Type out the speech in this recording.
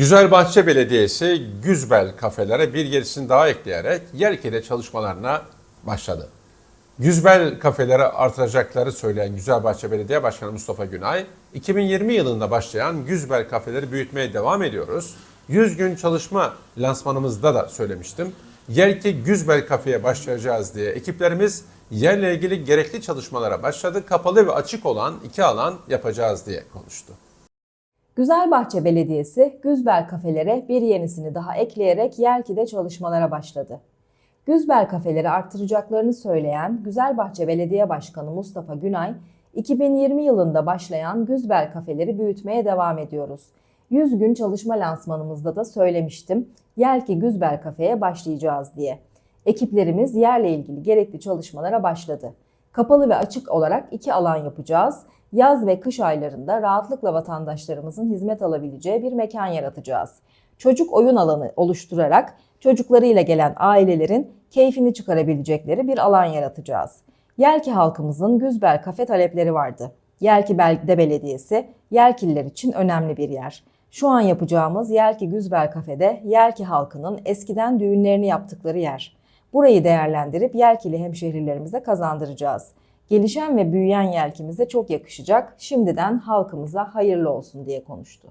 Güzelbahçe Belediyesi Güzbel kafelere bir yenisini daha ekleyerek Yelke'de çalışmalarına başladı. Güzbel kafeleri artıracakları söyleyen Güzelbahçe Belediye Başkanı Mustafa Günay, 2020 yılında başlayan Güzbel kafeleri büyütmeye devam ediyoruz. 100 gün çalışma lansmanımızda da söylemiştim. Yelke Güzbel kafeye başlayacağız diye ekiplerimiz yerle ilgili gerekli çalışmalara başladı. Kapalı ve açık olan iki alan yapacağız diye konuştu. Güzelbahçe Belediyesi, Güzbel kafelere bir yenisini daha ekleyerek Yelki'de çalışmalara başladı. Güzbel kafeleri arttıracaklarını söyleyen Güzelbahçe Belediye Başkanı Mustafa Günay, 2020 yılında başlayan Güzbel kafeleri büyütmeye devam ediyoruz. 100 gün çalışma lansmanımızda da söylemiştim, Yelki Güzbel kafeye başlayacağız diye. Ekiplerimiz yerle ilgili gerekli çalışmalara başladı. Kapalı ve açık olarak iki alan yapacağız. Yaz ve kış aylarında rahatlıkla vatandaşlarımızın hizmet alabileceği bir mekan yaratacağız. Çocuk oyun alanı oluşturarak çocuklarıyla gelen ailelerin keyfini çıkarabilecekleri bir alan yaratacağız. Yelki halkımızın Güzbel kafe talepleri vardı. Yelki Belde Belediyesi Yelkililer için önemli bir yer. Şu an yapacağımız Yelki Güzbel kafede Yelki halkının eskiden düğünlerini yaptıkları yer. Burayı değerlendirip Yelkili hemşehrilerimize kazandıracağız. Gelişen ve büyüyen Yelkimize çok yakışacak. Şimdiden halkımıza hayırlı olsun diye konuştu.